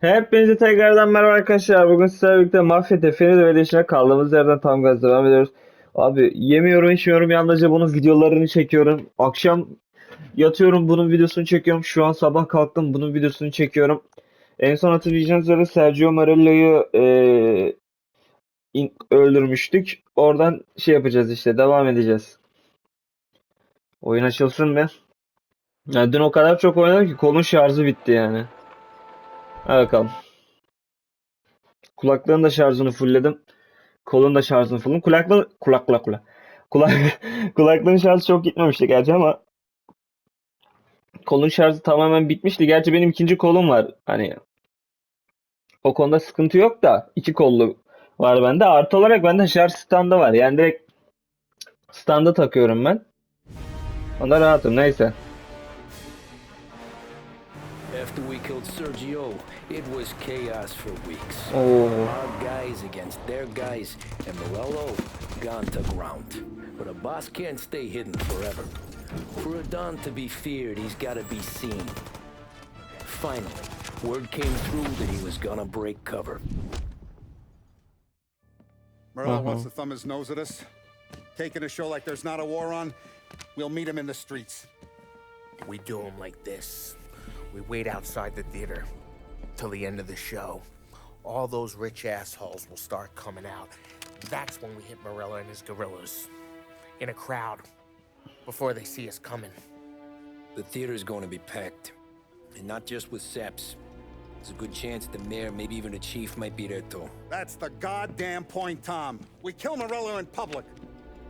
Hepinize tekrardan merhaba arkadaşlar. Bugün sizlerle birlikte Mafya Defeni ve işine kaldığımız yerden tam gaz devam ediyoruz. Abi yemiyorum içmiyorum yalnızca bunun videolarını çekiyorum. Akşam yatıyorum bunun videosunu çekiyorum. Şu an sabah kalktım bunun videosunu çekiyorum. En son hatırlayacağınız üzere Sergio Morello'yu in- öldürmüştük. Oradan şey yapacağız işte devam edeceğiz. Oyun açılsın mı? Ya dün o kadar çok oynadım ki kolun şarjı bitti yani. Hadi bakalım. Kulaklığın da şarjını fullledim. Kolun da şarjını fullledim. Kulaklığı kulak kulak kulak. Kulak kulaklığın şarjı çok gitmemişti gerçi ama kolun şarjı tamamen bitmişti. Gerçi benim ikinci kolum var. Hani o konuda sıkıntı yok da iki kollu var bende. Artı olarak bende şarj standı var. Yani direkt standa takıyorum ben. Onda rahatım. Neyse. Killed Sergio, it was chaos for weeks. Oo. Our guys against their guys, and Morello gone to ground. But a boss can't stay hidden forever. For a Don to be feared, he's gotta be seen. Finally, word came through that he was gonna break cover. Merlo Uh-huh. wants to thumb his nose at us. Taking a show like there's not a war on. We'll meet him in the streets. We do him like this. We wait outside the theater till the end of the show. All those rich assholes will start coming out. That's when we hit Morella and his gorillas. In a crowd. Before they see us coming. The theater's going to be packed. And not just with Seps. There's a good chance the mayor, maybe even the chief, might be there too. That's the goddamn point, Tom. We kill Morello in public.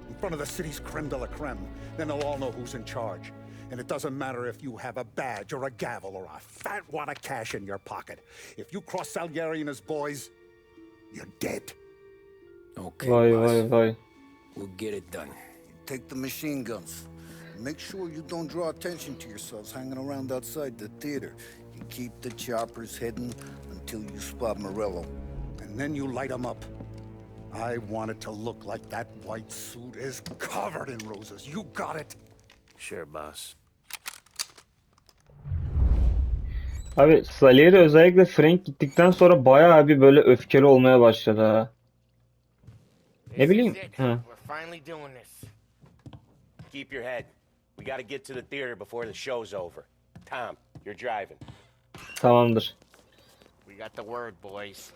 In front of the city's creme de la creme. Then they'll all know who's in charge. And it doesn't matter if you have a badge or a gavel or a fat wad of cash in your pocket. If you cross Salieri and his boys, you're dead. Okay, Vay boss. vay vay. We'll get it done. Take the machine guns. Make sure you don't draw attention to yourselves hanging around outside the theater. You keep the choppers hidden until you spot Morello. And then you light them up. I want it to look like that white suit is covered in roses. You got it? Sure, boss. Abi Salieri özellikle Frank gittikten sonra bayağı bir böyle öfkeli olmaya başladı ha. Ne bileyim. This. Keep your head. We gotta get to the theater before the show's over. Tom, you're driving. Tamamdır. We got the word, boys.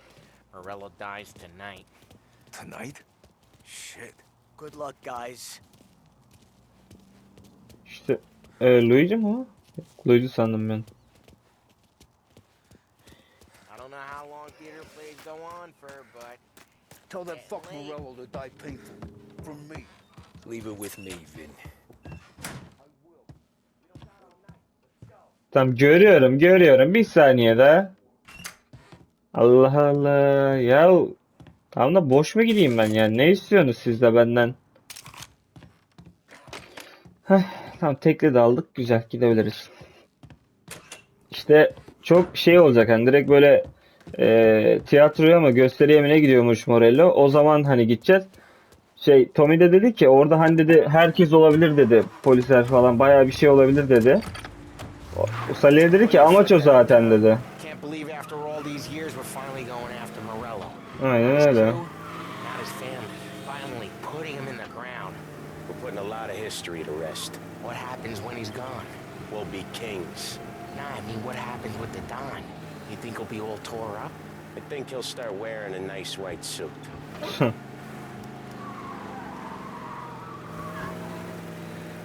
Morello dies tonight. Tonight? Shit. Good luck, guys. İşte e, Luigi mi o? Luigi sandım ben. I don't know how long theater plays go on for, but Tell that fuck Morello to die painful. From me. Leave it with me, Vin. Tamam görüyorum görüyorum. Bir saniye daha. Allah Allah. Ya tamam da boş mu gideyim ben yani? Ne istiyorsunuz siz de benden? Heh, tamam tekli de aldık. Güzel gidebiliriz. İşte çok şey olacak hani direkt böyle e, tiyatroya mı gösteriye mi ne gidiyormuş Morello. O zaman hani gideceğiz. Şey Tommy de dedi ki orada hani dedi herkes olabilir dedi. Polisler falan bayağı bir şey olabilir dedi. Salih dedi ki amaç o zaten dedi. can't believe putting a lot of history to rest. What happens when he's gone? We'll be kings. Nah, I mean, what happens with the Don? You think he'll be all tore up? I think he'll start wearing a nice white suit.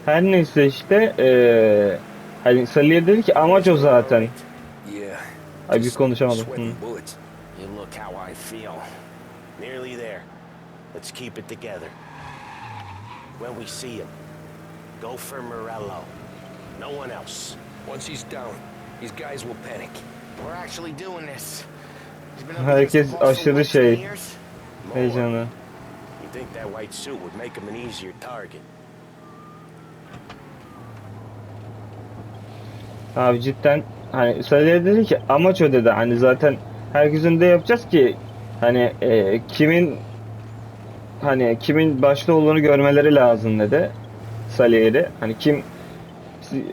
Her neyse işte eee hani Salih'e dedi ki amaç o zaten. Yeah. Ay bir just konuşamadım. Sweating Hı. bullets. You look how I feel. Nearly there. Let's keep it together. When we see him, go for Morello. No one else. Once he's down, these guys will panic. We're actually doing this. Herkes aşırı şey. 20 years? More. Heyecanı. You think that white suit would make him an easier target? Abi cidden hani Salih'e dedi ki amaç o dedi. Hani zaten herkesin de yapacağız ki hani eee, kimin hani kimin başta olduğunu görmeleri lazım dedi Salih'e de. Hani kim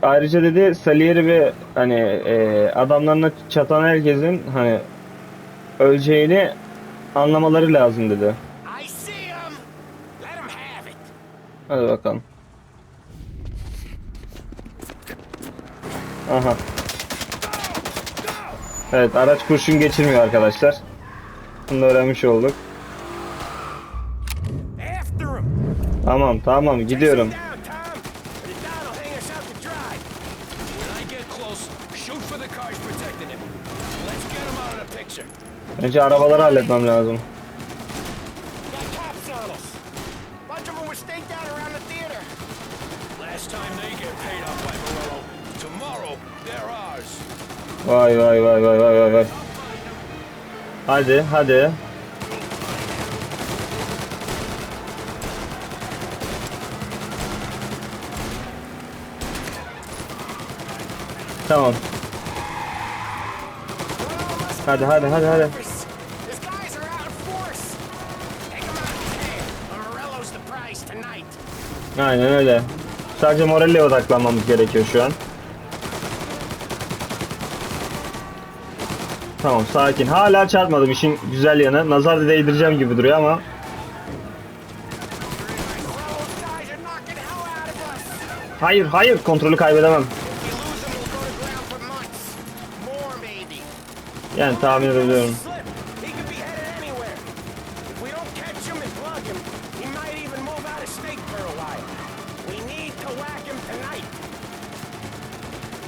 Ayrıca dedi Salieri ve hani e, adamlarına çatan herkesin hani öleceğini anlamaları lazım dedi. Hadi bakalım. Aha. Evet araç kurşun geçirmiyor arkadaşlar. Bunu öğrenmiş olduk. Tamam tamam gidiyorum. Önce arabaları halletmem lazım. Vay vay vay vay vay vay vay. Hadi hadi. Tamam. Hadi hadi hadi hadi. Aynen öyle. Sadece Morelli'ye odaklanmamız gerekiyor şu an. Tamam sakin. Hala çarpmadım işin güzel yanı. Nazar da değdireceğim gibi duruyor ama. Hayır hayır kontrolü kaybedemem. Whack him tonight.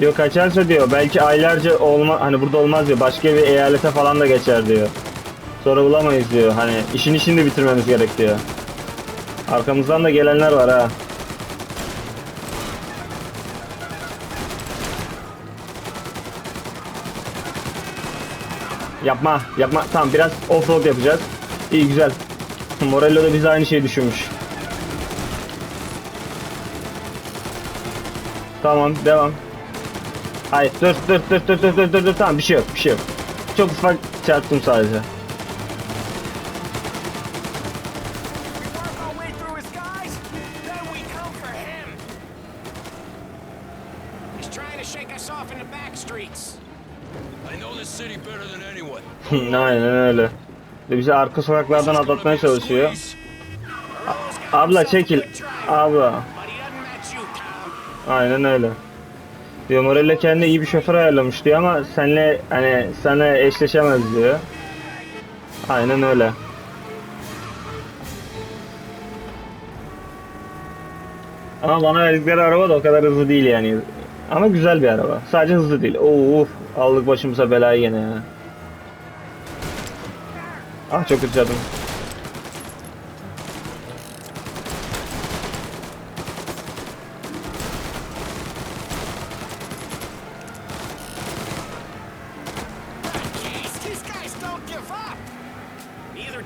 Diyor kaçarsa diyor belki aylarca olma hani burada olmaz diyor. Başka bir eyalete falan da geçer diyor. Sonra bulamayız diyor. Hani işini şimdi bitirmemiz gerek diyor. Arkamızdan da gelenler var ha. Yapma yapma. Tamam biraz offroad yapacağız. İyi güzel. Morello da bize aynı şeyi düşünmüş. Tamam devam. Hayır dur dur dur dur dur dur dur tamam bir şey yok bir şey yok. Çok ufak çarptım sadece. Aynen öyle. Ve bizi arka sokaklardan atlatmaya çalışıyor. Got Abla a çekil. Abla. Aynen öyle. Diyor Morello kendine iyi bir şoför ayarlamış diyor ama senle hani sana eşleşemez diyor. Aynen öyle. Ama bana verdikleri araba da o kadar hızlı değil yani. Ama güzel bir araba. Sadece hızlı değil. Oo, aldık başımıza belayı gene ya. Ah çok kötü canım. Jeez, these guys don't give up. Neither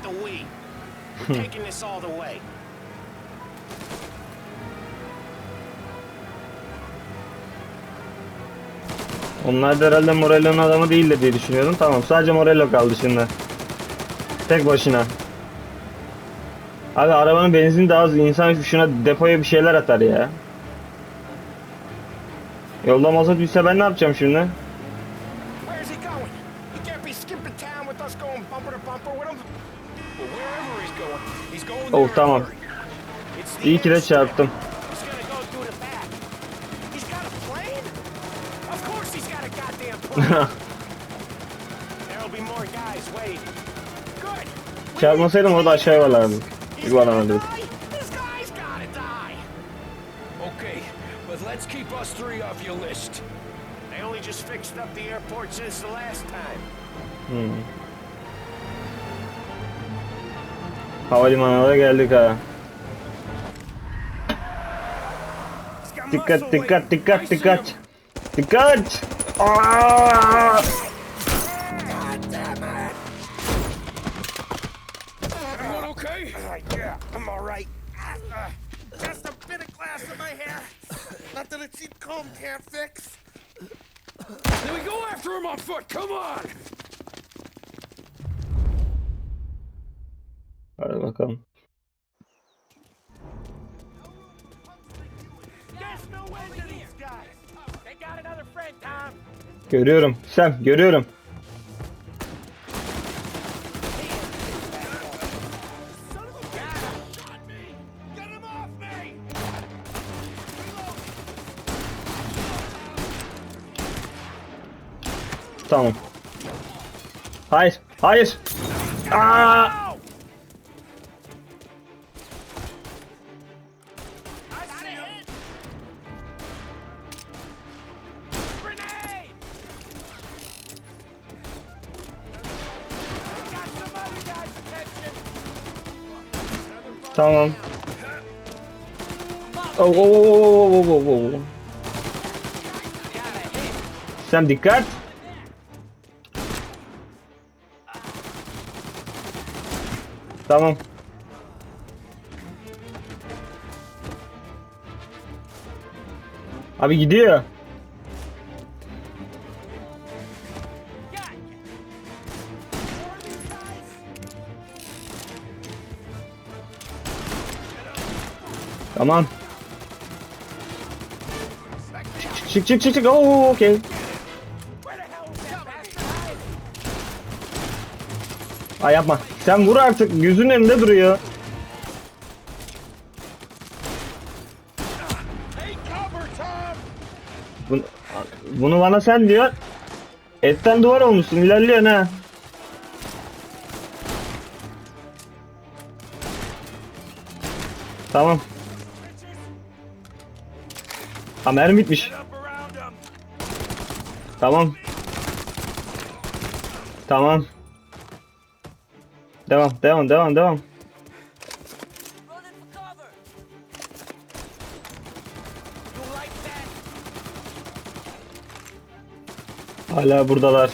do we. We're taking this all the way. Onlar da herhalde Morello'nun adamı değildir diye düşünüyordum. Tamam sadece Morello kaldı şimdi. Tek başına. Abi arabanın benzini daha az. İnsan şuna depoya bir şeyler atar ya. Yolda mazot bitse ben ne yapacağım şimdi? Where's he going? He can't be Çarpmasaydım orada aşağı yuvarlardım. He's Yuvarlanırdık. gonna die. This guy's gotta die. Okay, but let's keep us three off your list. They only just fixed up the airport since the last time. Havalimanına da geldik ha. Dikkat dikkat dikkat dikkat. Dikkat! Aa! through my foot. Come on. Hadi bakalım. Görüyorum. Sam görüyorum. Tamam. Hayır. Hayır. Aa! Oh! I see him! Grenade! Got some other guys' attention! Tamam. Oh, oh, oh, oh, oh, oh, oh. Sam dikkat. Tamam. Abi gidiyor. Tamam. Çık çık çık çık. Oo, okey. Ay yapma. Sen vur artık. Gözünün önünde duruyor. Bunu, bunu bana sen diyor. Etten duvar olmuşsun. ilerliyorsun ha. Tamam. Ha mermi bitmiş. Tamam. Tamam. Devam, devam, devam, devam. Hala buradalar.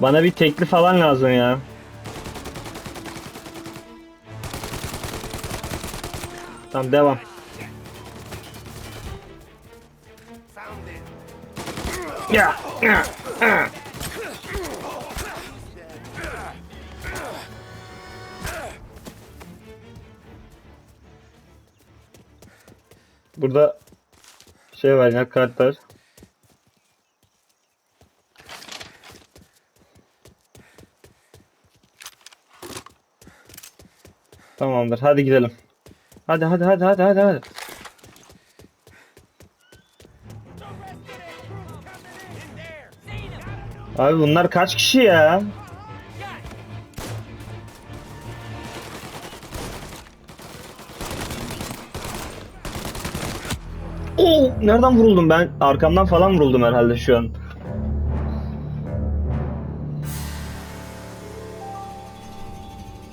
Bana bir tekli falan lazım ya. Tamam devam. Ya, Burada şey var ya kartlar. Tamamdır. Hadi gidelim. Hadi hadi hadi hadi hadi hadi. Abi bunlar kaç kişi ya? Nereden vuruldum ben? Arkamdan falan vuruldum herhalde şu an.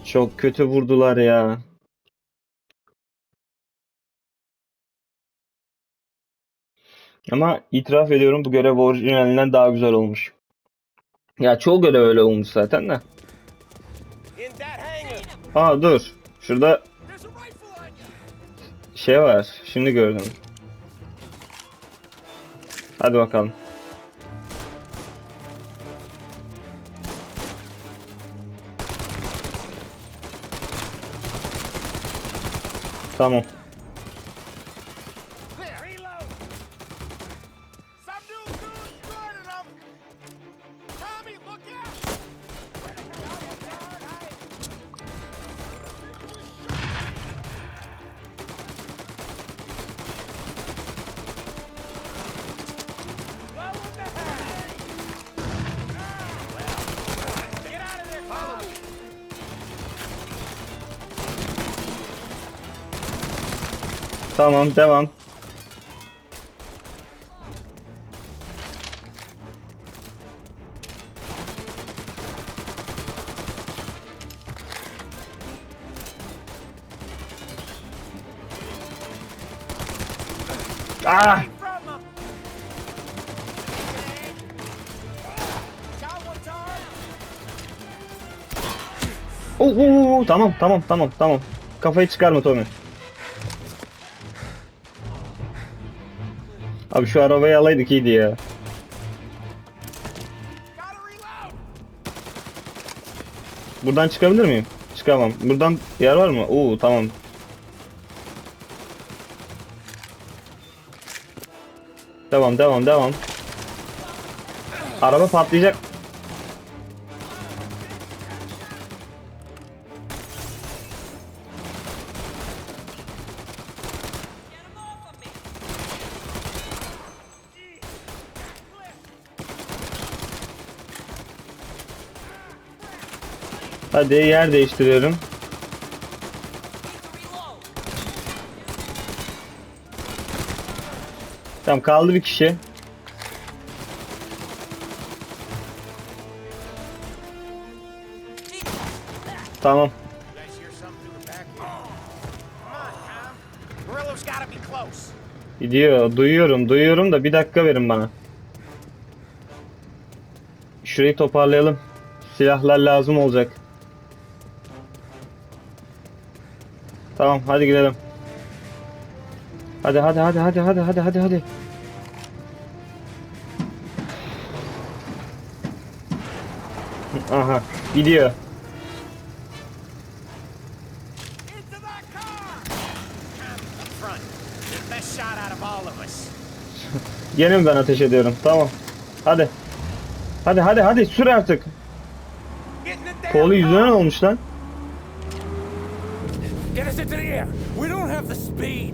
Çok kötü vurdular ya. Ama itiraf ediyorum bu görev orijinalinden daha güzel olmuş. Ya çoğu görev öyle olmuş zaten de. Aa dur. Şurada şey var. Şimdi gördüm. Hadi bakalım. Tamam. Tamam devam. Ah! From them! Got one, Tom! Oo, oo, oo, tamam tamam tamam tamam. Kafayı çıkarma Tommy. Abi şu arabayı alaydık iyiydi ya. Buradan çıkabilir miyim? Çıkamam. Buradan yer var mı? Oo tamam. Devam devam devam. Araba patlayacak. Hadi yer değiştiriyorum. Tamam kaldı bir kişi. Tamam. Gidiyor. Duyuyorum. Duyuyorum da bir dakika verin bana. Şurayı toparlayalım. Silahlar lazım olacak. Tamam hadi gidelim. Hadi hadi hadi hadi hadi hadi hadi hadi. Aha gidiyor. Mi ben ateş ediyorum? Tamam. Hadi. Hadi hadi hadi sür artık. Kolu yüzüne olmuş lan? Get into the air! We don't have the speed!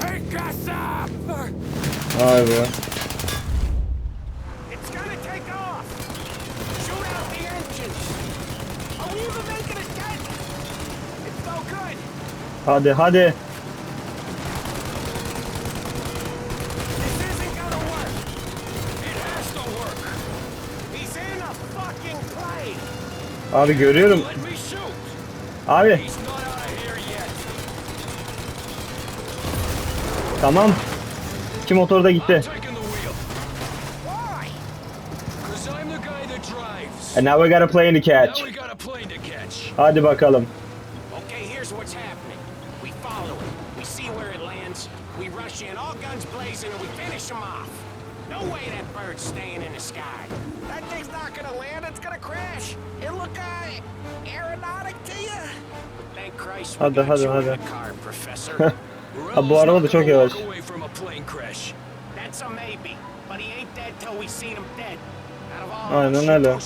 Take us up! Vay be. It's gonna take off! Shoot out the engines! Are we even making a dent? It's no good! Hadi hadi. Abi görüyorum. Abi tamam. İki motor da gitti. And. Now we got a plane to catch. Hadi bakalım. Hadi, hadi, hadi. Ha, bu araba da çok yavaş. Aynen öyle.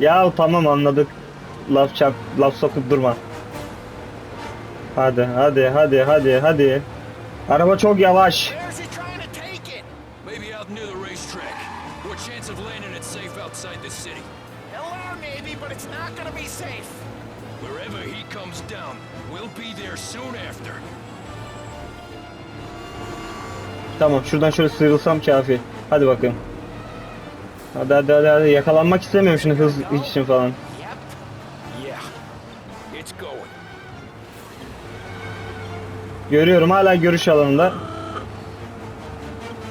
Ya tamam anladık. Laf çap, laf sokup durma. Hadi hadi hadi hadi hadi. Araba çok yavaş. Tamam şuradan şöyle sıyrılsam kafi. Hadi bakayım. Hadi hadi hadi, hadi. yakalanmak istemiyorum şimdi hız için falan. Görüyorum hala görüş alanında.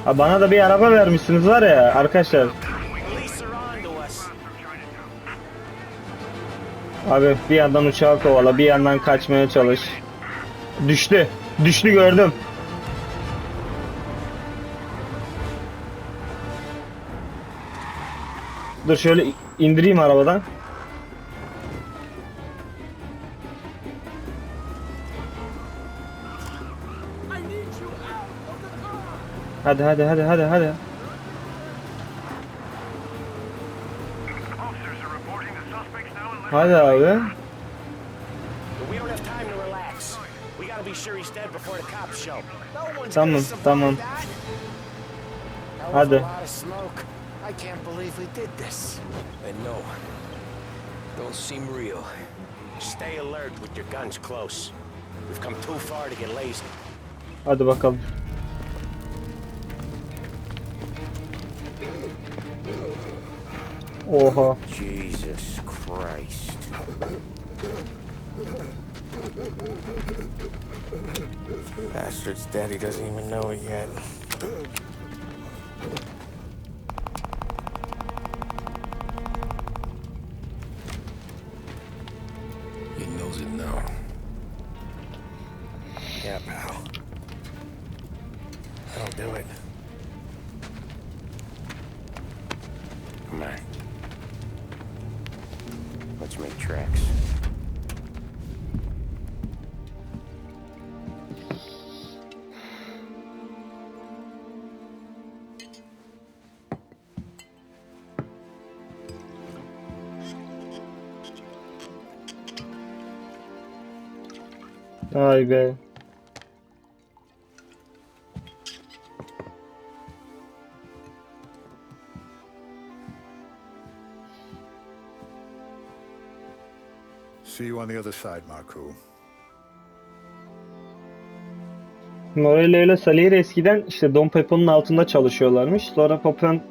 Ha, bana da bir araba vermişsiniz var ya arkadaşlar. Abi bir yandan uçağı kovala bir yandan kaçmaya çalış. Düştü. Düştü gördüm. Dur şöyle indireyim arabadan. Hadi hadi hadi hadi hadi. Hadi abi. Tamam, tamam. Hadi. A lot of smoke. I can't believe we did this. I know. Don't seem real. Stay alert with your guns close. We've come too far to get lazy. Hadi bakalım. Oha. Jesus Christ. Bastard's daddy doesn't even know it yet. Vay be. See you on the other side, Marku. Morello ile Salieri eskiden işte Don Pepo'nun altında çalışıyorlarmış. Sonra Papon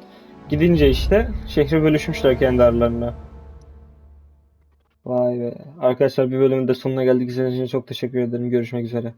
gidince işte şehri bölüşmüşler kendi aralarına. Arkadaşlar bir bölümün de sonuna geldik. İzlediğiniz için çok teşekkür ederim. Görüşmek üzere.